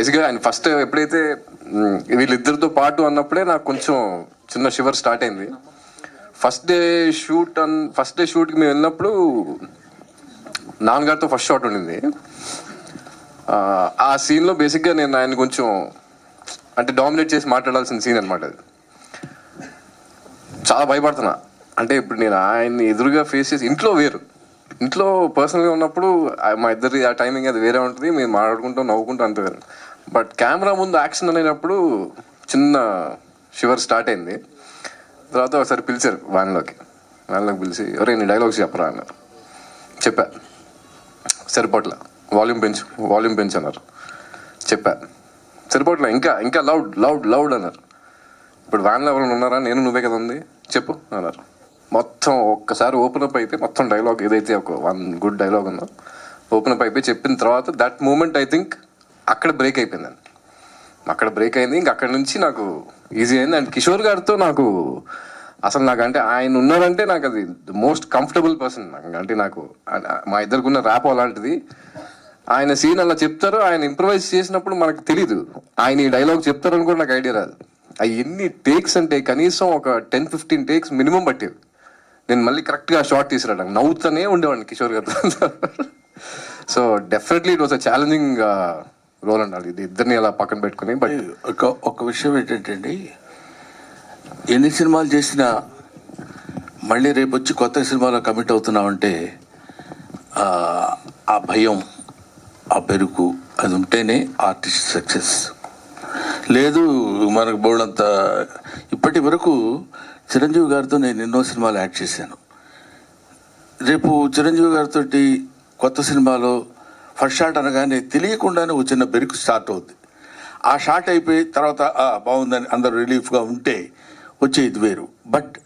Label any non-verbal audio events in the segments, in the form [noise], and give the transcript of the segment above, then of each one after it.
బేసిక్గా ఆయన ఫస్ట్ ఎప్పుడైతే వీళ్ళిద్దరితో పాటు అన్నప్పుడే నాకు కొంచెం చిన్న షివర్ స్టార్ట్ అయింది. ఫస్ట్ డే షూట్ అన్ ఫస్ట్ డే షూట్కి మేము వెళ్ళినప్పుడు నాన్నగారితో ఫస్ట్ షాట్ ఉండింది. ఆ, సీన్లో బేసిక్గా నేను ఆయన కొంచెం అంటే డామినేట్ చేసి మాట్లాడాల్సిన సీన్ అనమాట అది. చాలా భయపడుతున్నా. అంటే ఇప్పుడు నేను ఆయన్ని ఎదురుగా ఫేస్ చేసి ఇంట్లో వేరు. ఇంట్లో పర్సనల్గా ఉన్నప్పుడు మా ఇద్దరి ఆ టైమింగ్ అది వేరే ఉంటుంది. మేము మాట్లాడుకుంటాం నవ్వుకుంటాం అంతే బట్ కెమెరా ముందు యాక్షన్ అనేటప్పుడు చిన్న షివర్ స్టార్ట్ అయింది. తర్వాత ఒకసారి పిలిచారు వ్యాన్లోకి వ్యాన్లోకి పిలిచి ఎవరే నీ డైలాగ్స్ చెప్పరా? అన్నారు. చెప్పా. సరిపోట్ల. వాల్యూమ్ పెంచు వాల్యూమ్ పెంచు అన్నారు చెప్పా. సరిపోట్ల. ఇంకా ఇంకా లౌడ్ లౌడ్ లౌడ్ అన్నారు. ఇప్పుడు వ్యాన్లో ఎవరైనా ఉన్నారా? నేను నువ్వే కదా ఉంది. చెప్పు అన్నారు. మొత్తం ఒక్కసారి ఓపెన్ అప్ అయితే మొత్తం డైలాగ్ ఏదైతే ఒక వన్ గుడ్ డైలాగ్ ఉందో ఓపెన్ అప్ అయిపోయి చెప్పిన తర్వాత దట్ మూమెంట్ ఐ థింక్ అక్కడ బ్రేక్ అయిపోయిందండి. అక్కడ బ్రేక్ అయింది. ఇంక అక్కడ నుంచి నాకు ఈజీ అయింది. అండ్ కిషోర్ గారితో నాకు అసలు నాకు అంటే ఆయన ఉన్నారంటే నాకు అది మోస్ట్ కంఫర్టబుల్ పర్సన్ నాకు అంటే నాకు మా ఇద్దరికి ఉన్న ర్యాప్ అలాంటిది. ఆయన సీన్ అలా చెప్తారు ఆయన ఇంప్రవైజ్ చేసినప్పుడు మనకు తెలీదు. ఆయన ఈ డైలాగ్ చెప్తారని కూడా నాకు ఐడియా రాదు. అవి ఎన్ని టేక్స్ అంటే కనీసం ఒక టెన్ ఫిఫ్టీన్ టేక్స్ మినిమం పట్టేవి. నేను మళ్ళీ కరెక్ట్గా షార్ట్ తీసుకురావడానికి నవ్వుతూనే ఉండేవాడిని కిషోర్ గారితో. So definitely it was a challenging role అండి ఇది ఇద్దరిని అలా పక్కన పెట్టుకుని బట్ ఒక ఒక విషయం ఏంటంటే అండి ఎన్ని సినిమాలు చేసినా మళ్ళీ రేపు వచ్చి కొత్త సినిమాలో కమిట్ అవుతున్నామంటే ఆ, ఆ భయం ఆ పెరుగు అది ఉంటేనే ఆర్టిస్ట్ సక్సెస్. లేదు మనకు బోళ్ళంత ఇప్పటి వరకు చిరంజీవి గారితో నేను ఎన్నో సినిమాలు యాక్ట్ చేశాను. రేపు చిరంజీవి గారితో కొత్త సినిమాలో ఫస్ట్ షాట్ అనగానే తెలియకుండానే ఒక చిన్న బెరుకు స్టార్ట్ అవుద్ది. ఆ షాట్ అయిపోయి తర్వాత "ఆ, బాగుందని అందరూ రిలీఫ్గా ఉంటే వచ్చే ఇది వేరు. బట్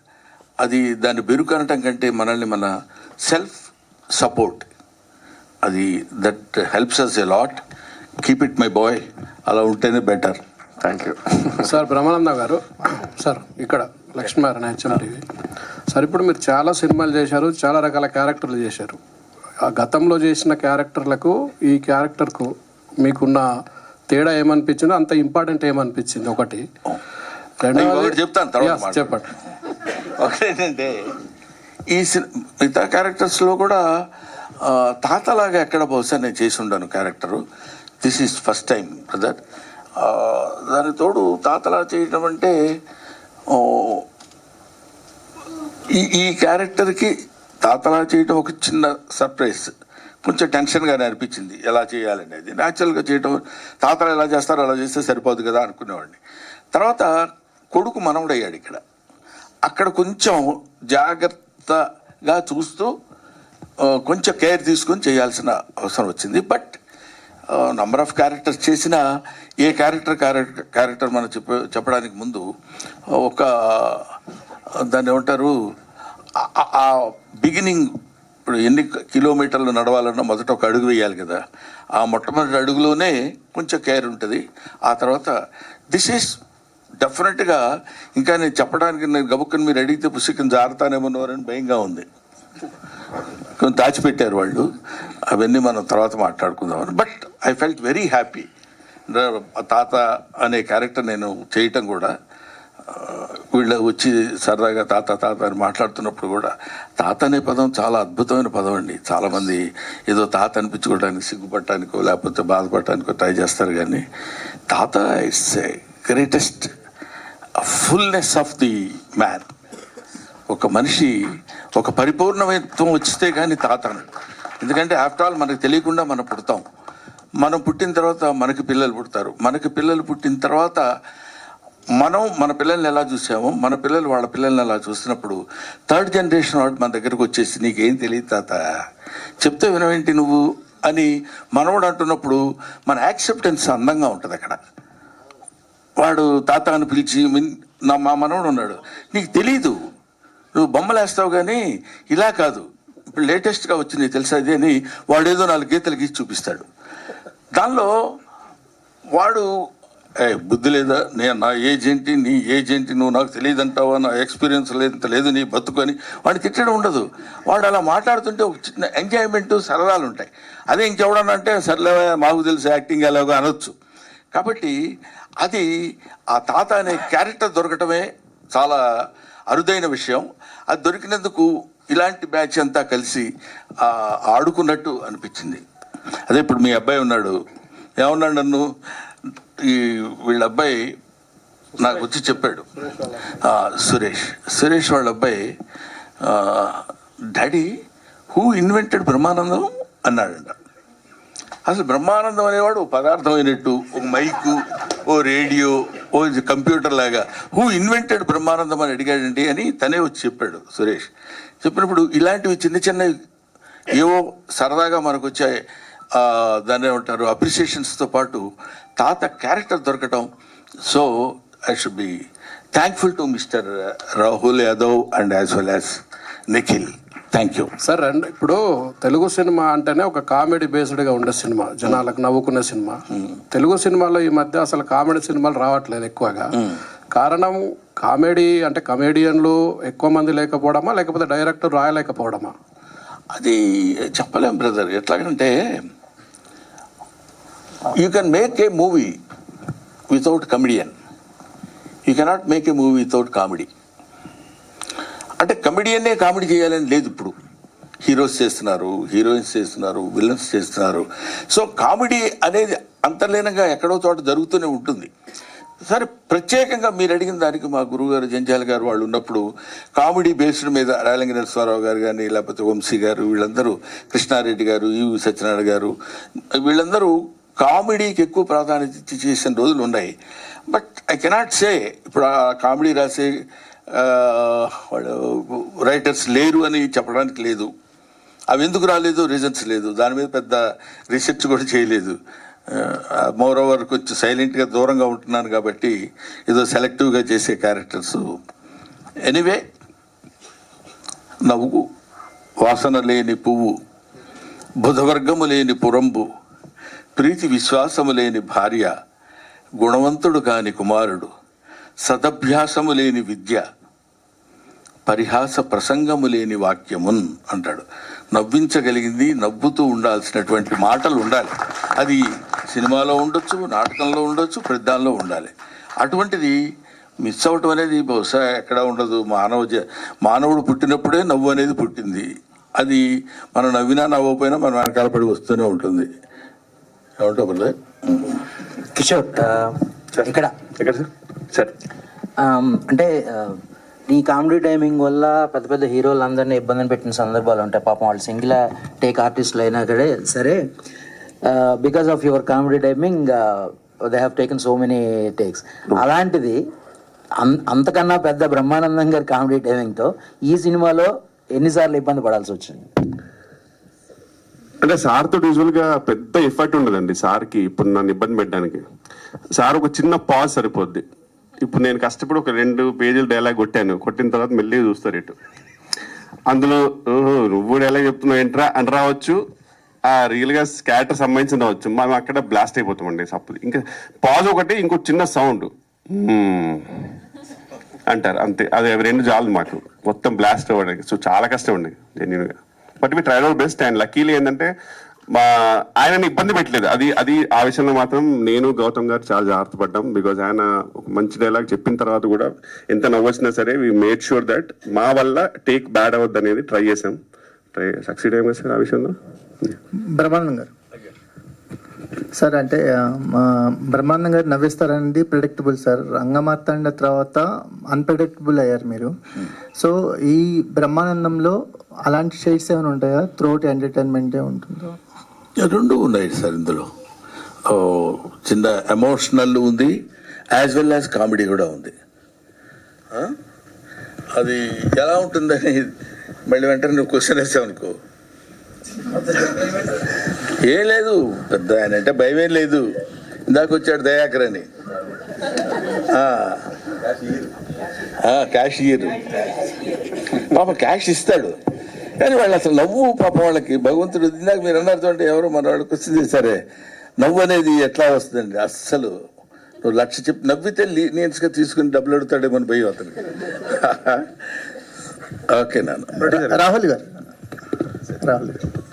అది దాన్ని బెరుకు అనటం కంటే మనల్ని మన సెల్ఫ్ సపోర్ట్. అది that helps us a lot keep it my boy అలా ఉంటేనే better. Thank you [laughs] sir Brahmananda గారు. సార్ ఇక్కడ లక్ష్మీనారాయణ హెచ్ఎం టీవీ. సార్ ఇప్పుడు మీరు చాలా సినిమాలు చేశారు చాలా రకాల క్యారెక్టర్లు చేశారు. గతంలో చేసిన క్యారెక్టర్లకు ఈ క్యారెక్టర్కు మీకున్న తేడా ఏమనిపించిందో అంత ఇంపార్టెంట్ ఏమనిపించింది ఒకటి? చెప్తాను తర్వాత. చెప్పండి. ఒకటేంటంటే ఈ మిగతా క్యారెక్టర్స్లో కూడా తాతలాగా ఎక్కడ బహుశా నేను చేసి ఉండను character. This is first time brother దాని తోడు తాతలా చేయడం అంటే ఈ ఈ క్యారెక్టర్కి తాతలా చేయటం ఒక చిన్న సర్ప్రైజ్. కొంచెం టెన్షన్గానే అనిపించింది. ఎలా చేయాలనేది. న్యాచురల్గా చేయటం తాతలు ఎలా చేస్తారో అలా చేస్తే సరిపోదు కదా అనుకునేవాడిని. తర్వాత కొడుకు మనవడయ్యాడు ఇక్కడ. అక్కడ కొంచెం జాగ్రత్తగా చూస్తూ కొంచెం కేర్ తీసుకొని చేయాల్సిన అవసరం వచ్చింది. బట్ నంబర్ ఆఫ్ క్యారెక్టర్స్ చేసిన ఏ క్యారెక్టర్ క్యారెక్టర్ క్యారెక్టర్ మనం చెప్ప చెప్పడానికి ముందు ఒక దాన్ని ఏమంటారు ఆ- బిగినింగ్ ఇప్పుడు ఎన్ని కిలోమీటర్లు నడవాలన్నా మొదట ఒక అడుగు వేయాలి కదా. ఆ మొట్టమొదటి అడుగులోనే కొంచెం కేర్ ఉంటుంది. ఆ తర్వాత దిస్ ఈస్ డెఫినెట్గా ఇంకా నేను చెప్పడానికి నేను గబుక్కని మీరు అడిగితే పుస్తకం జారుతానేమన్నారని భయంగా ఉంది. కొంచెం దాచిపెట్టారు వాళ్ళు. అవన్నీ మనం తర్వాత మాట్లాడుకుందామని but I felt very happy తాత అనే క్యారెక్టర్ నేను చేయటం కూడా. వీళ్ళ వచ్చి సరదాగా తాత తాత అని మాట్లాడుతున్నప్పుడు కూడా తాత అనే పదం చాలా అద్భుతమైన పదం అండి. చాలామంది ఏదో తాత అనిపించుకోవడానికి సిగ్గుపడటానికో లేకపోతే బాధపడటానికో ట్రై చేస్తారు కానీ తాత it's a greatest fullness of the man ఒక మనిషి ఒక పరిపూర్ణమైత్వం వచ్చితే కానీ తాతను ఎందుకంటే ఆఫ్టర్ ఆల్ మనకు తెలియకుండా మనం పుడతాం. మనం పుట్టిన తర్వాత మనకి పిల్లలు పుడతారు. మనకి పిల్లలు పుట్టిన తర్వాత మనం మన పిల్లల్ని ఎలా చూసామో మన పిల్లలు వాళ్ళ పిల్లల్ని ఎలా చూసినప్పుడు థర్డ్ జనరేషన్ వాడు మన దగ్గరకు వచ్చేసి నీకేం తెలియదు తాత చెప్తే వినవేంటి నువ్వు? అని మనవడు అంటున్నప్పుడు మన యాక్సెప్టెన్స్ అందంగా ఉంటుంది అక్కడ. వాడు తాత అని పిలిచి "మిన్- నా మా మనవడు ఉన్నాడు నీకు తెలీదు నువ్వు బొమ్మలు వేస్తావు కానీ ఇలా కాదు ఇప్పుడు లేటెస్ట్గా వచ్చింది తెలుసా ఇది? అని వాడు ఏదో నాలుగు గీతలు గీసి చూపిస్తాడు. దానిలో వాడు ఏ బుద్ధి లేదా? నేను నా ఏజ్ నీ ఏజ్ నువ్వు నాకు తెలియదు అంటావా నా ఎక్స్పీరియన్స్ లేదు లేదు నీ బతుకు అని వాడిని తిట్టడం ఉండదు. వాడు అలా మాట్లాడుతుంటే ఒక చిన్న ఎంజాయ్మెంట్ సరదాలు ఉంటాయి. అదే ఇంకెవడనంటే అంటే సర్లే మాకు తెలుసు యాక్టింగ్ ఎలాగో అనొచ్చు. కాబట్టి అది ఆ తాత అనే క్యారెక్టర్ దొరకటమే చాలా అరుదైన విషయం. అది దొరికినందుకు ఇలాంటి బ్యాచ్ అంతా కలిసి ఆడుకున్నట్టు అనిపించింది. అదే ఇప్పుడు మీ అబ్బాయి ఉన్నాడు. ఏమన్నాడు నన్ను? ఈ వీళ్ళ అబ్బాయి నాకు వచ్చి చెప్పాడు. సురేష్. సురేష్ వాళ్ళ అబ్బాయి డాడీ హూ ఇన్వెంటెడ్ బ్రహ్మానందం అన్నాడంట. అసలు బ్రహ్మానందం అనేవాడు ఓ పదార్థం అయినట్టు ఒక మైకు ఓ రేడియో ఓ కంప్యూటర్ లాగా. హూ ఇన్వెంటెడ్ బ్రహ్మానందం అని అడిగాడండి అని తనే వచ్చి చెప్పాడు సురేష్. చెప్పినప్పుడు ఇలాంటివి చిన్న చిన్నవి ఏవో సరదాగా మనకు వచ్చే దాన్ని ఏమంటారు అప్రిసియేషన్స్తో పాటు తాత క్యారెక్టర్ దొరకటం. So I should be thankful to Mister Rahul Yadav and as well as Nikhil thank you sir రెండు ఇప్పుడు తెలుగు సినిమా అంటేనే ఒక కామెడీ బేస్డ్గా ఉండే సినిమా జనాలకు నవ్వుకునే సినిమా. తెలుగు సినిమాలో ఈ మధ్య అసలు కామెడీ సినిమాలు రావట్లేదు ఎక్కువగా. కారణం కామెడీ అంటే కమేడియన్లు ఎక్కువ మంది లేకపోవడమా లేకపోతే డైరెక్టర్ రాయలేకపోవడమా? అది చెప్పలేం brother. ఎట్లాగంటే you can make a movie without comedian you cannot make a movie without comedy అంటే కమెడియన్నే కామెడీ చేయాలని లేదు ఇప్పుడు. హీరోస్ చేస్తున్నారు హీరోయిన్స్ చేస్తున్నారు విలన్స్ చేస్తున్నారు. సో కామెడీ అనేది అంతర్లీనంగా ఎక్కడో చోట జరుగుతూనే ఉంటుంది. సరే ప్రత్యేకంగా మీరు అడిగిన దానికి మా గురువుగారు జంజాల గారు వాళ్ళు ఉన్నప్పుడు కామెడీ బేస్డ్ మీద రాయలింగ నరసింహారావు గారు కానీ లేకపోతే వంశీ గారు వీళ్ళందరూ కృష్ణారెడ్డి గారు ఈవి సత్యనారాయణ గారు వీళ్ళందరూ కామెడీకి ఎక్కువ ప్రాధాన్యత చేసిన రోజులు ఉన్నాయి. బట్ ఐ కెనాట్ సే ఇప్పుడు ఆ కామెడీ రాసే వాళ్ళు రైటర్స్ లేరు అని చెప్పడానికి లేదు. అవి ఎందుకు రాలేదు? రీజన్స్ లేదు. దాని మీద పెద్ద రీసెర్చ్ కూడా చేయలేదు. మోర్ ఓవర్ కొంచెం సైలెంట్గా దూరంగా ఉంటున్నాను కాబట్టి ఏదో సెలెక్టివ్గా చేసే క్యారెక్టర్స్ ఎనీవే నవ్వు వాసన లేని పువ్వు బుధవర్గము లేని పురంబు ప్రీతి విశ్వాసము లేని భార్య గుణవంతుడు కాని కుమారుడు సదభ్యాసము లేని విద్య పరిహాస ప్రసంగము లేని వాక్యమున్ అంటాడు. నవ్వించగలిగింది నవ్వుతూ ఉండాల్సినటువంటి మాటలు ఉండాలి. అది సినిమాలో ఉండొచ్చు నాటకంలో ఉండొచ్చు పెద్దాల్లో ఉండాలి. అటువంటిది మిస్ అవటం అనేది బహుశా ఎక్కడ ఉండదు. మానవ జ- మానవుడు పుట్టినప్పుడే నవ్వు అనేది పుట్టింది. అది మనం నవ్వినా నవ్వకపోయినా మన వెనకాల పడి వస్తూనే ఉంటుంది. కిషోర్ ఆ, ఇక్కడ. ఎక్కడ సార్ సార్ ఆమ్, అంటే ఆ, ఈ కామెడీ టైమింగ్ వల్ల పెద్ద పెద్ద హీరోలు అందరినీ ఇబ్బందిని పెట్టిన సందర్భాలు ఉంటాయి. పాపం వాళ్ళు సింగిల్ టేక్ ఆర్టిస్టులు అయినా సరే సరే because of your comedy timing they have taken so many takes అలాంటిది అంతకన్నా పెద్ద బ్రహ్మానందం గారి కామెడీ టైమింగ్తో ఈ సినిమాలో ఎన్నిసార్లు ఇబ్బంది పడాల్సి వచ్చింది? అంటే సార్తో తోటి యూజువల్గా పెద్ద ఎఫర్ట్ ఉండదండి సార్కి ఇప్పుడు నన్ను ఇబ్బంది పెట్టడానికి. సార్ ఒక చిన్న పాజ్ సరిపోద్ది. ఇప్పుడు నేను కష్టపడి ఒక రెండు పేజీలు డైలాగ్ కొట్టాను. కొట్టిన తర్వాత మెల్లి చూస్తారు ఇటు. అందులో "ఓహో, నువ్వు డైలాగ్ చెప్తున్నావు ఏంట్రా? అని రావచ్చు. ఆ రియల్గా క్యారెక్టర్ సంబంధించిన రావచ్చు. మనం అక్కడ బ్లాస్ట్ అయిపోతామండి సపోజ్ ఇంకా పాజ్ ఒకటి ఇంకో చిన్న సౌండ్ అంటారు. అంతే. అది రెండు చాలు మాకు. మొత్తం బ్లాస్ట్ అవ్వడానికి. సో చాలా కష్టం అండి జెన్యున్గా but me tried our best and luckily ఏంటంటే మా ఆయనని ఇబ్బంది పెట్టలేదు. అది అది ఆ విషయంలో మాత్రం నేను గౌతమ్ గారు చాలా జాగ్రత్త పడ్డాం. బికాజ్ ఆయన ఒక మంచి డైలాగ్ చెప్పిన తర్వాత కూడా ఎంత నవ్వొచ్చినా సరే వి మేడ్ షూర్ దట్ మా వల్ల టేక్ బ్యాడ్ అవ్వద్దు అనేది ట్రై చేసాం ట్రై సక్సీడ్ అయ్యాం కదా సార్ ఆ విషయంలో? బ్రహ్మానందం గారు. సార్ అంటే మా బ్రహ్మానందం గారు నవ్విస్తారనేది ప్రిడిక్టబుల్ సార్ రంగమార్తాండ తర్వాత అన్ప్రిడిక్టబుల్ అయ్యారు మీరు. సో ఈ బ్రహ్మానందంలో అలాంటి షేడ్స్ ఏమైనా ఉంటాయా? త్రోట్ ఎంటర్టైన్మెంటే ఉంటుందో. రెండు ఉన్నాయి సార్ ఇందులో. ఓ, చిన్న ఎమోషనల్ ఉంది యాజ్ వెల్ యాజ్ కామెడీ కూడా ఉంది. అది ఎలా ఉంటుందని మళ్ళీ వెంటనే నువ్వు క్వశ్చన్ వేసావు అనుకో. ఏం లేదు పెద్ద ఆయన అంటే భయం ఏం లేదు. ఇందాక వచ్చాడు దయాకర్ అని. ఆ. క్యాషియర్ పాప క్యాష్ ఇస్తాడు. కానీ వాళ్ళు అసలు నవ్వు పాప వాళ్ళకి భగవంతుడు ఇందాక మీరు అన్నారు చూడండి ఎవరు మన వాళ్ళకి వస్తుంది సరే. నవ్వు అనేది ఎట్లా వస్తుందండి? అస్సలు నువ్వు లక్ష చెప్పి నవ్వితే లీనియన్స్గా తీసుకుని డబ్బులు అడుగుతాడేమో అని భయం అతనికి. ఓకే నాన్న. రాహుల్ గారు. రాహుల్ గారు.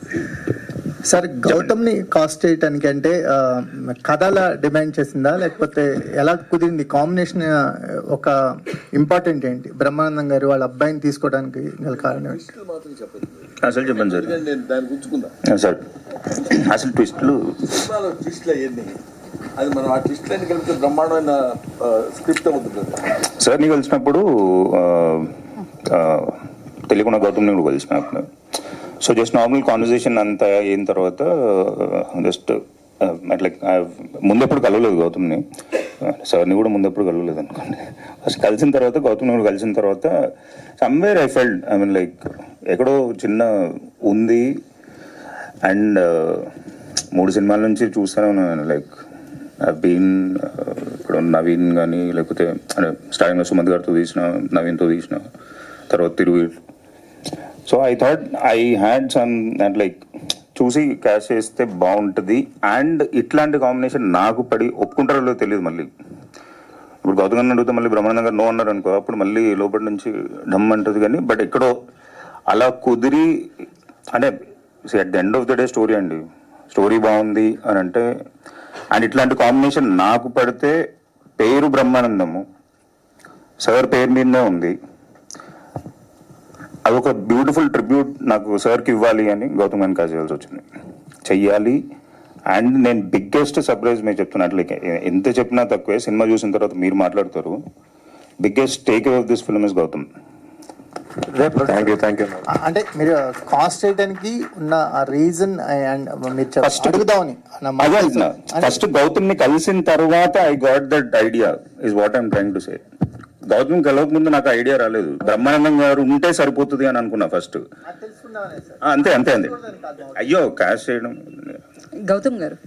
సార్ గౌతమ్ని కాస్ట్ చేయటానికి అంటే కథల డిమాండ్ చేసిందా? లేకపోతే ఎలా కుదిరింది? కాంబినేషన్ ఒక ఇంపార్టెంట్ ఏంటి? బ్రహ్మానందం గారు వాళ్ళ అబ్బాయిని తీసుకోవడానికి గల కారణం ఏంటి? అసలు చెప్పండి సార్. నేను సార్. అసలు ట్విస్ట్లు సినిమాలో ట్విస్ట్లు అవన్నీ అది మనం ఆ ట్విస్ట్లన్నీ కలిపితే బ్రహ్మాండమైన స్క్రిప్ట్ అవుతుంది సార్ని కలిసినప్పుడు ఆ, ఆ, తెలియకుండా గౌతమ్ని కూడా కలిసినప్పుడు సో జస్ట్ నార్మల్ కాన్వర్జేషన్ అంతా అయిన తర్వాత జస్ట్ లైక్ uh, ముందెప్పుడు కలవలేదు గౌతమ్ని. సార్ని కూడా ముందెప్పుడు కలవలేదు అనుకోండి. ఫస్ట్ కలిసిన తర్వాత గౌతమ్ని కూడా కలిసిన తర్వాత somewhere I felt I mean like ఎక్కడో చిన్న ఉంది. అండ్ uh, మూడు సినిమాల నుంచి చూస్తూనే ఉన్నాను లైక్ బీన్ uh, ఇప్పుడు నవీన్ కానీ లేకపోతే అంటే స్టార్టింగ్లో సుమంత్ గారితో తీసిన నవీన్తో తీసిన తర్వాత తిరుగు so I thought I had some and like చూసి క్యాష్ చేస్తే బాగుంటుంది. అండ్ ఇట్లాంటి కాంబినేషన్ నాకు పడి ఒప్పుకుంటారో లేదో తెలియదు మళ్ళీ. ఇప్పుడు గౌతమ్ అడిగితే మళ్ళీ బ్రహ్మానందం గారు నో అన్నారు అనుకో అప్పుడు మళ్ళీ లోపల నుంచి డమ్ అంటుంది కానీ బట్ ఎక్కడో అలా కుదిరి అంటే at the end of the day story అండి. స్టోరీ బాగుంది అని అంటే అండ్ ఇట్లాంటి కాంబినేషన్ నాకు పడితే పేరు బ్రహ్మానందము. సార్ పేరు మీదనే ఉంది. అదొక బ్యూటిఫుల్ ట్రిబ్యూట్ నాకు సార్కి ఇవ్వాలి అని గౌతమ్ గారిని కాల్ చేయాల్సి వచ్చింది. చెయ్యాలి. అండ్ నేను బిగ్గెస్ట్ సర్ప్రైజ్ మీకు చెప్తున్నట్లు లైక్ ఎంత చెప్పినా తక్కువే. సినిమా చూసిన తర్వాత మీరు మాట్లాడతారు. Biggest take off this film is Gautham. Thank you thank you అంటే మీరు కాస్ట్ చేయడానికి ఉన్న ఆ రీజన్ అండ్ మీరు First- అడుగుదామని. అదే ఫస్ట్ గౌతమ్ని కలిసిన తర్వాత I got that idea is what I'm trying to say Gautham కలవక ముందు నాకు ఐడియా రాలేదు. బ్రహ్మానందం గారు ఉంటే సరిపోతుంది అని అనుకున్నా ఫస్ట్. అంతే అంతే అంతే. అయ్యో క్యాష్ చేయడం. గౌతమ్ గారు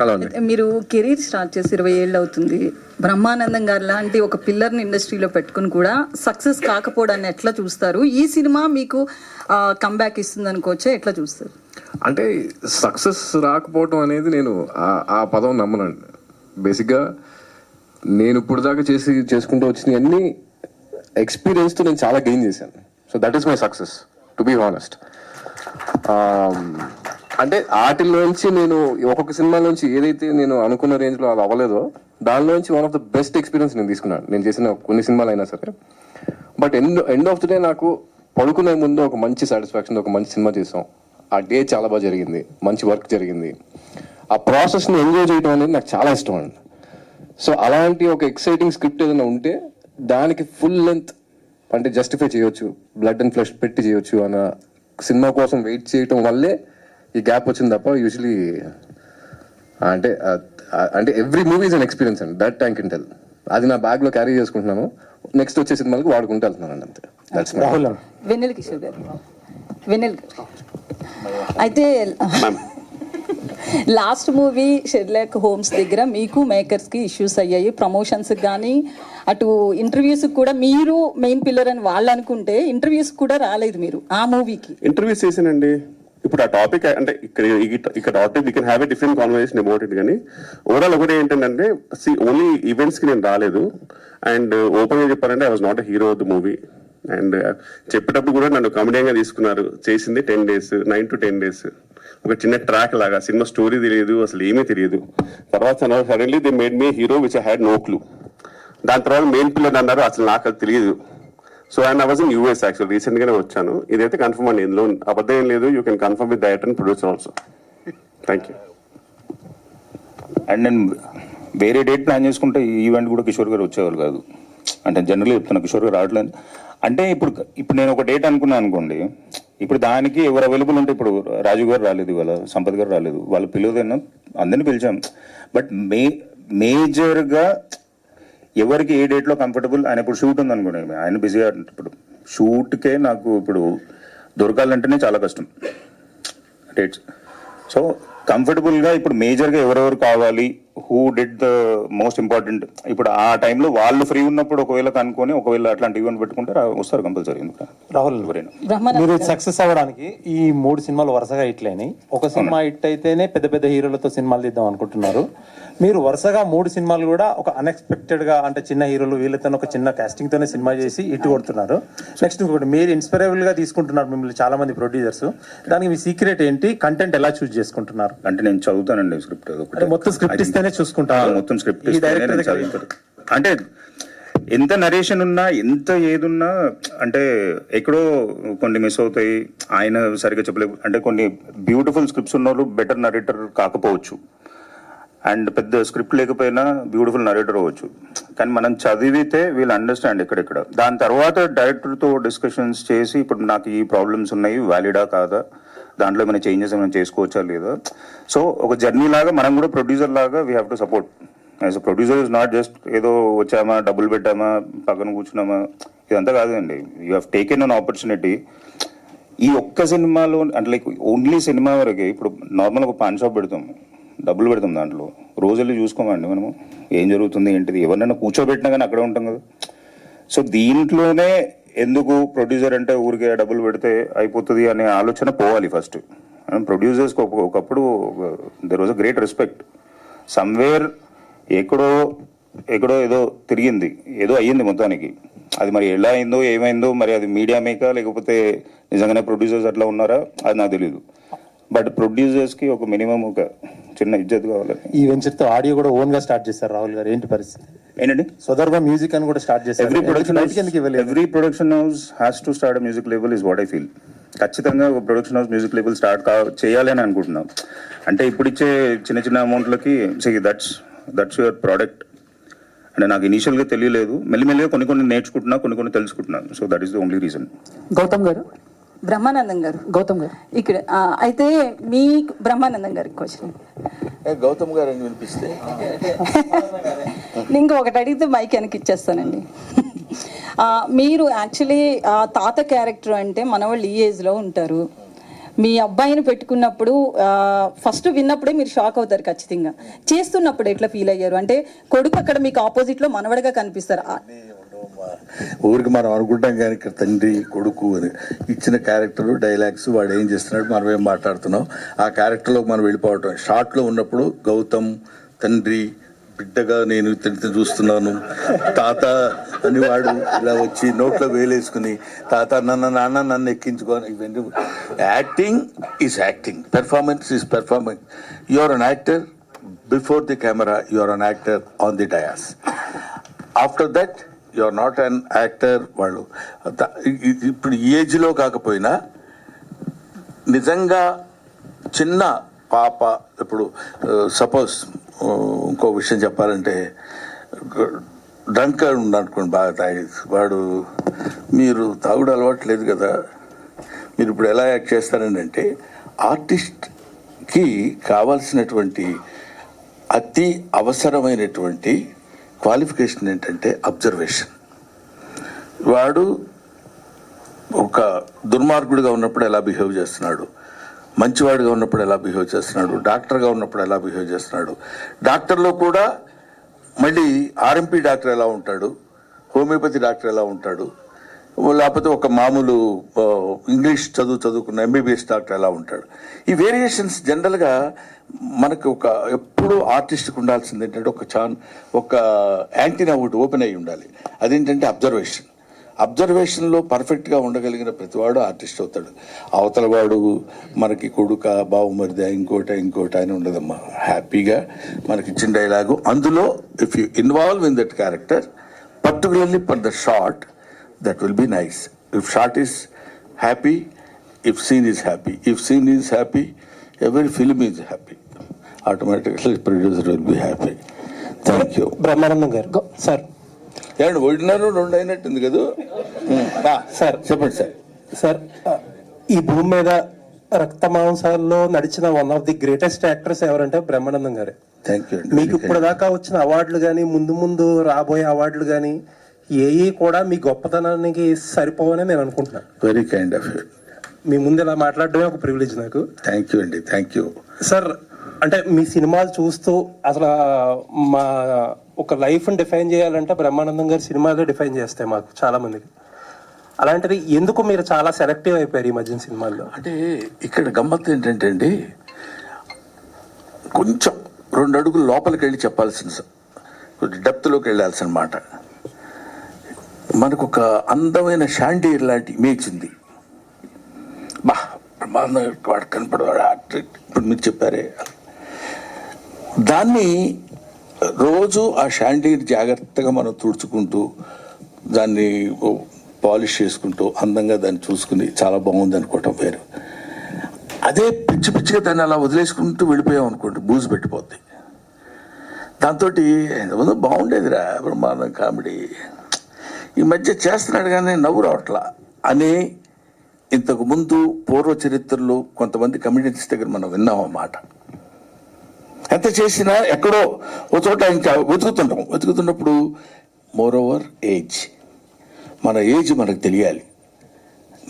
హలో మీరు కెరీర్ స్టార్ట్ చేసి ఇరవై ఏళ్ళు అవుతుంది. బ్రహ్మానందం గారు లాంటి ఒక పిల్లర్ని ఇండస్ట్రీలో పెట్టుకుని కూడా సక్సెస్ కాకపోవడాన్ని ఎట్లా చూస్తారు? ఈ సినిమా మీకు కంబ్యాక్ ఇస్తుంది అనుకోవచ్చా? ఎట్లా చూస్తారు? అంటే సక్సెస్ రాకపోవటం అనేది నేను ఆ- ఆ పదం నమ్మనండి. బేసిక్గా నేను ఇప్పుడు దాకా చేసి చేసుకుంటూ వచ్చిన అన్ని ఎక్స్పీరియన్స్తో నేను చాలా గెయిన్ చేశాను. So that is my success to be honest అంటే వాటిల్లోంచి నేను ఒక్కొక్క సినిమా నుంచి ఏదైతే నేను అనుకున్న రేంజ్లో అది అవ్వలేదో దానిలోంచి one of the best experience నేను తీసుకున్నాను. నేను చేసిన కొన్ని సినిమాలు అయినా సరే. But end end of the day నాకు పడుకునే ముందు ఒక మంచి సాటిస్ఫాక్షన్ ఒక మంచి సినిమా చేసాం. ఆ డే చాలా బాగా జరిగింది. మంచి వర్క్ జరిగింది. ఆ ప్రాసెస్ని ఎంజాయ్ చేయడం అనేది నాకు చాలా ఇష్టం అండి. సో అలాంటి ఒక ఎక్సైటింగ్ స్క్రిప్ట్ ఏదైనా ఉంటే దానికి ఫుల్ లెంత్ అంటే జస్టిఫై చేయొచ్చు బ్లడ్ అండ్ ఫ్లెష్ పెట్టి చేయొచ్చు అన్న సినిమా కోసం వెయిట్ చేయటం వల్లే ఈ గ్యాప్ వచ్చింది తప్ప యూజువలీ అంటే అంటే every movie is an experience అండి. దట్ ట్యాంక్ ఇన్ టెల్ అది నా బ్యాగ్లో క్యారీ చేసుకుంటున్నాను. నెక్స్ట్ వచ్చే సినిమాలకు వాడుకుంటూ వెళ్తున్నాను అండి అంతే దట్స్ వెన్నెల కిషోర్ గారు. వెన్నెల్ గారు. అయితే లాస్ట్ మూవీ షెర్లాక్ హోమ్స్ దగ్గర మీకు మేకర్స్కి ఇష్యూస్ అయ్యాయి. ప్రమోషన్స్కి కానీ అటు ఇంటర్వ్యూస్కి కూడా మీరు మెయిన్ పిల్లర్ అని వాళ్ళు అనుకుంటే ఇంటర్వ్యూస్ కూడా రాలేదు మీరు ఆ మూవీకి. ఇంటర్వ్యూస్ చేశానండి. ఇప్పుడు ఆ టాపిక్ అంటే ఇక్కడ ఇక్కడ topic we can have a different conversation about it కానీ ఓవరాల్ ఒకటి ఏంటంటే సి ఓన్లీ ఈవెంట్స్కి నేను రాలేదు. అండ్ ఓపెన్గా చెప్పారంటే I was not a hero of the movie and చెప్పేటప్పుడు కూడా నన్ను కామెడీగా తీసుకున్నారు. చేసింది ten days nine to ten days ఒక చిన్న ట్రాక్ లాగా సినిమా స్టోరీ తెలియదు అసలు ఏమీ తెలియదు. తర్వాత suddenly they made me hero which I had no clue దాని తర్వాత మెయిన్ పిల్లర్ అన్నారు అసలు నాకు అది తెలియదు. So and I was in US actual recent గానే వచ్చాను. ఇదైతే కన్ఫర్మ్ అండి ఇందులో అబద్ధం ఏం లేదు you can confirm with director and producer also thank you and నేను వేరే డేట్ ప్లాన్ చేసుకుంటే ఈ ఈవెంట్ కూడా కిషోర్ గారు వచ్చేవారు కాదు. అంటే జనరల్గా చెప్తున్నా కిషోర్ గారు రావట్లేదు. అంటే ఇప్పుడు ఇప్పుడు నేను ఒక డేట్ అనుకున్నాను అనుకోండి ఇప్పుడు దానికి ఎవరు అవైలబుల్ ఉంటే ఇప్పుడు రాజు గారు రాలేదు ఇవాళ సంపత్ గారు రాలేదు. వాళ్ళు పిలవదైనా అందరిని పిలిచాం. బట్ మే మేజర్గా ఎవరికి ఏ డేట్లో కంఫర్టబుల్ ఆయన ఇప్పుడు షూట్ ఉంది అనుకోండి ఆయన బిజీగా ఇప్పుడు షూట్కే నాకు ఇప్పుడు దొరకాలంటేనే చాలా కష్టం. డేట్స్ సో కంఫర్టబుల్గా ఇప్పుడు మేజర్గా ఎవరెవరు కావాలి who did the most important ఇప్పుడు ఆ టైంలో వాళ్ళు ఫ్రీ ఉన్నప్పుడు ఒకవేళ కనుక్కొని ఒకవేళ అట్లాంటి ఈవెంట్ పెట్టుకుంటే రా- వస్తారు కంపల్సరీ రాహుల్ మీరు. సక్సెస్ అవ్వడానికి ఈ మూడు సినిమాలు వరుసగా హిట్ అయినాయి ఒక సినిమా హిట్ అయితేనే పెద్ద పెద్ద హీరోలతో సినిమాలు తీద్దాం అనుకుంటున్నారు. మీరు వరుసగా మూడు సినిమాలు కూడా ఒక అన్ఎక్స్పెక్టెడ్గా అంటే చిన్న హీరోలు వీళ్ళతో ఒక చిన్న కాస్టింగ్ తోనే సినిమా చేసి ఇటు కొడుతున్నారు. నెక్స్ట్ ఇంకొకటి మీరు ఇన్స్పైరబుల్గా తీసుకుంటున్నారు మిమ్మల్ని చాలా మంది ప్రొడ్యూసర్స్ దానికి మీ సీక్రెట్ ఏంటి? కంటెంట్ ఎలా చూస్ చేసుకుంటున్నారు? అంటే నేను చదువుతానండి స్క్రిప్ట్ అంటే మొత్తం script ఇస్తేనే చూసుకుంటారా? మొత్తం స్క్రిప్ట్ అంటే ఎంత నరేషన్ ఉన్నా ఎంత ఏదున్నా అంటే ఎక్కడో కొన్ని మిస్ అవుతాయి. ఆయన సరిగ్గా చెప్పలేదు అంటే కొన్ని బ్యూటిఫుల్ స్క్రిప్ట్స్ ఉన్న వాళ్ళు బెటర్ నరేటర్ కాకపోవచ్చు. అండ్ పెద్ద స్క్రిప్ట్ లేకపోయినా బ్యూటిఫుల్ నరేటర్ అవ్వచ్చు. కానీ మనం చదివితే వీళ్ళు అండర్స్టాండ్ ఎక్కడెక్కడ. దాని తర్వాత డైరెక్టర్తో డిస్కషన్స్ చేసి ఇప్పుడు నాకు ఈ ప్రాబ్లమ్స్ ఉన్నాయి వ్యాలిడా కాదా? దాంట్లో ఏమైనా చేంజెస్ ఏమైనా చేసుకోవచ్చా లేదా? సో ఒక జర్నీ లాగా మనం కూడా ప్రొడ్యూసర్ లాగా we have to support as a producer is not just ఏదో వచ్చామా డబ్బులు పెట్టామా పక్కన కూర్చున్నామా? ఇదంతా కాదండి. You have taken an opportunity ఈ ఒక్క సినిమాలో అంటే లైక్ ఓన్లీ సినిమా వరకే ఇప్పుడు నార్మల్ ఒక పాన్ షాప్ పెడతాము డబ్బులు పెడతాం దాంట్లో. రోజుల్లో చూసుకోమండి మనము. ఏం జరుగుతుంది ఏంటిది? ఎవరినైనా కూర్చోబెట్టినా కానీ అక్కడే ఉంటాం కదా. సో దీంట్లోనే ఎందుకు ప్రొడ్యూసర్ అంటే ఊరికే డబ్బులు పెడితే అయిపోతుంది అనే ఆలోచన పోవాలి ఫస్ట్ ప్రొడ్యూసర్స్కి ఒకప్పుడు there was a great respect somewhere ఎక్కడో ఎక్కడో ఏదో తిరిగింది. ఏదో అయ్యింది మొత్తానికి. అది మరి ఎలా అయిందో ఏమైందో మరి అది మీడియా మేకా లేకపోతే నిజంగానే ప్రొడ్యూసర్స్ అట్లా ఉన్నారా? అది నాకు తెలియదు బట్ ప్రొడ్యూసర్స్కి ఒక మినిమం ఒక చిన్న ఇజ్జత్ కావాలని. ఈ వెంచర్తో ఆడియో కూడా ఓన్గా స్టార్ట్ చేశారు రాహుల్ గారు. ఏంటి పరిస్థితి? ఏంటండి? సోదర్గా మ్యూజిక్ అని కూడా స్టార్ట్ చేశారు. ఎవ్రీ ప్రొడక్షన్ ఇవ్వలేదు every production house has to start music label is what I feel ఖచ్చితంగా ఒక production house music label start కా చేయాలి అని అనుకుంటున్నాం. అంటే ఇప్పుడు ఇచ్చే చిన్న చిన్న అమౌంట్లకి see that's that's your product అంటే నాకు ఇనీషియల్గా తెలియలేదు. మెల్లిమెల్లిగా కొన్ని కొన్ని నేర్చుకుంటున్నా కొన్ని కొన్ని తెలుసుకుంటున్నాను so that is the only reason Gautam garu? Brahmanandam garu. Gautam గారు. ఇక్కడ అయితే మీ బ్రహ్మానందం గారికి క్వశ్చన్ గౌతమ్ గారు అని వినిపిస్తే. ఇంకా ఒకటి అడిగితే మైక్ వెనక్కి ఇచ్చేస్తానండి. ఆ, మీరు యాక్చువల్లీ తాత క్యారెక్టర్ అంటే మన వాళ్ళు ఈ ఏజ్లో ఉంటారు. మీ అబ్బాయిని పెట్టుకున్నప్పుడు ఫస్ట్ విన్నప్పుడే మీరు షాక్ అవుతారు ఖచ్చితంగా. చేస్తున్నప్పుడు ఎట్లా ఫీల్ అయ్యారు? అంటే కొడుకు అక్కడ మీకు ఆపోజిట్లో మనవడగా కనిపిస్తారు. ఊరికి మనం అనుకుంటాం కానీ ఇక్కడ తండ్రి కొడుకు అని ఇచ్చిన క్యారెక్టర్ డైలాగ్స్ వాడు ఏం చేస్తున్నాడు మనం ఏం మాట్లాడుతున్నాం. ఆ క్యారెక్టర్లో మనం వెళ్ళిపోవటం. షార్ట్లో ఉన్నప్పుడు గౌతమ్ తండ్రి బిడ్డగా నేను తింటే చూస్తున్నాను. తాత అని వాడు ఇలా వచ్చి నోట్లో వేలేసుకుని తాత నన్ను నాన్న నన్ను ఎక్కించుకొని ఇవన్నీ. Acting is acting performance is performance you are an actor before the camera you are an actor on the dais after that you are not an actor వాళ్ళు ఇప్పుడు ఈ ఏజ్లో కాకపోయినా నిజంగా చిన్న పాప ఇప్పుడు సపోజ్ ఇంకో విషయం చెప్పాలంటే డ్రంక్ అనుకోండి బాగా తాగి వాడు మీరు తాగుడు అలవాటు లేదు కదా మీరు ఇప్పుడు ఎలా యాక్ట్ చేస్తారని అంటే ఆర్టిస్ట్కి కావాల్సినటువంటి అతి అవసరమైనటువంటి క్వాలిఫికేషన్ ఏంటంటే అబ్జర్వేషన్. వాడు ఒక దుర్మార్గుడిగా ఉన్నప్పుడు ఎలా బిహేవ్ చేస్తున్నాడు? మంచివాడిగా ఉన్నప్పుడు ఎలా బిహేవ్ చేస్తున్నాడు? డాక్టర్గా ఉన్నప్పుడు ఎలా బిహేవ్ చేస్తున్నాడు? డాక్టర్లో కూడా మళ్ళీ ఆర్ఎంపీ డాక్టర్ ఎలా ఉంటాడు? హోమియోపతి డాక్టర్ ఎలా ఉంటాడు? లేకపోతే ఒక మామూలు ఇంగ్లీష్ చదువు చదువుకున్న ఎంబీబీఎస్ డాక్టర్ ఎలా ఉంటాడు? ఈ వేరియేషన్స్ జనరల్గా మనకు ఒక ఎప్పుడూ ఆర్టిస్ట్కి ఉండాల్సింది ఏంటంటే ఒక చాన్ ఒక యాంటీనా ఒకటి ఓపెన్ అయ్యి ఉండాలి. అదేంటంటే అబ్జర్వేషన్ అబ్జర్వేషన్లో పర్ఫెక్ట్గా ఉండగలిగిన ప్రతివాడు ఆర్టిస్ట్ అవుతాడు. అవతలవాడు మనకి కొడుక బావుమరిద ఇంకోట ఇంకోట అని ఉండదమ్మా. హ్యాపీగా మనకి ఇచ్చిన డైలాగు అందులో if you involve in that character particularly for the short that will be nice. If shot is happy, if scene is happy. If scene is happy, every film is happy. Automatically producer will be happy. Thank you. Brahmanandam garu sir ఏమండి ఒకటిన్నర రెండు అయినట్టుంది కదా sir. చెప్పండి sir sir ఈ భూమి మీద రక్త మాంసాల్లో నడిచిన one of the greatest actors ఎవరంటే బ్రహ్మానందం గారే థ్యాంక్ యూ మీకు ఇప్పుడు దాకా వచ్చిన అవార్డులు కానీ ముందు ముందు రాబోయే అవార్డులు కానీ ఏవి కూడా మీ గొప్పతనానికి సరిపోవని నేను అనుకుంటున్నాను వెరీ కైండ్ ఆఫ్ యూ మీ ముందు ఇలా మాట్లాడడమే ఒక ప్రివిలేజ్ నాకు. థ్యాంక్ యూ అండి థ్యాంక్ యూ సార్ అంటే మీ సినిమాలు చూస్తూ అసలు మా ఒక లైఫ్ డిఫైన్ చేయాలంటే బ్రహ్మానందం గారి సినిమాలే డిఫైన్ చేస్తాయి మాకు చాలా మందికి. అలాంటిది ఎందుకు మీరు చాలా సెలెక్టివ్ అయిపోయారు ఈ మధ్యన సినిమాల్లో? అంటే ఇక్కడ గమ్మత్తు ఏంటంటే అండి కొంచెం రెండు అడుగులు లోపలికి వెళ్ళి చెప్పాల్సిన స- కొంచెం డెప్త్లోకి వెళ్ళాల్సిన మాట. మనకు ఒక అందమైన షాండీర్ లాంటి ఇమేజ్ ఉంది. బా బ్రహ్మాండంగా వాడు కనపడవాడు. ఇప్పుడు మీరు చెప్పారే. దాన్ని రోజు ఆ షాండీర్ జాగ్రత్తగా మనం తుడుచుకుంటూ దాన్ని పాలిష్ చేసుకుంటూ అందంగా దాన్ని చూసుకుని చాలా బాగుంది అనుకోవటం వేరు. అదే పిచ్చి పిచ్చిగా దాన్ని అలా వదిలేసుకుంటూ వెళ్ళిపోయాం అనుకోండి బూజు పెట్టిపోద్ది. దాంతో ఎంతమంది బాగుండేదిరా బ్రహ్మాండం కామెడీ. ఈ మధ్య చేస్తున్నాడు కానీ నవ్వు రావట్లా. అని ఇంతకు ముందు పూర్వ చరిత్రలో కొంతమంది కమ్యూనిటీస్ దగ్గర మనం విన్నాం అన్నమాట ఎంత చేసినా ఎక్కడో ఒక చోట ఇంకా వెతుకుతుంటాం. వెతుకుతున్నప్పుడు మోర్ ఓవర్ ఏజ్ మన ఏజ్ మనకు తెలియాలి.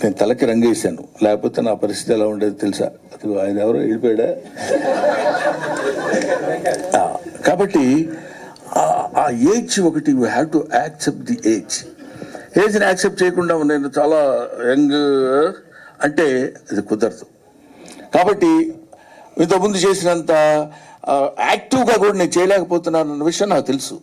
నేను తలకి రంగేశాను లేకపోతే నా పరిస్థితి ఎలా ఉండేది తెలుసా? అది ఆయన ఎవరో వెళ్ళిపోయాడా? కాబట్టి ఆ- ఆ ఏజ్ ఒకటి you have to accept the age ఏజ్ని accept చేయకుండా నేను చాలా యంగ్ అంటే అది కుదరదు. కాబట్టి ఇంతకుముందు చేసినంత యాక్టివ్గా కూడా నేను చేయలేకపోతున్నాను అన్న విషయం నాకు తెలుసు.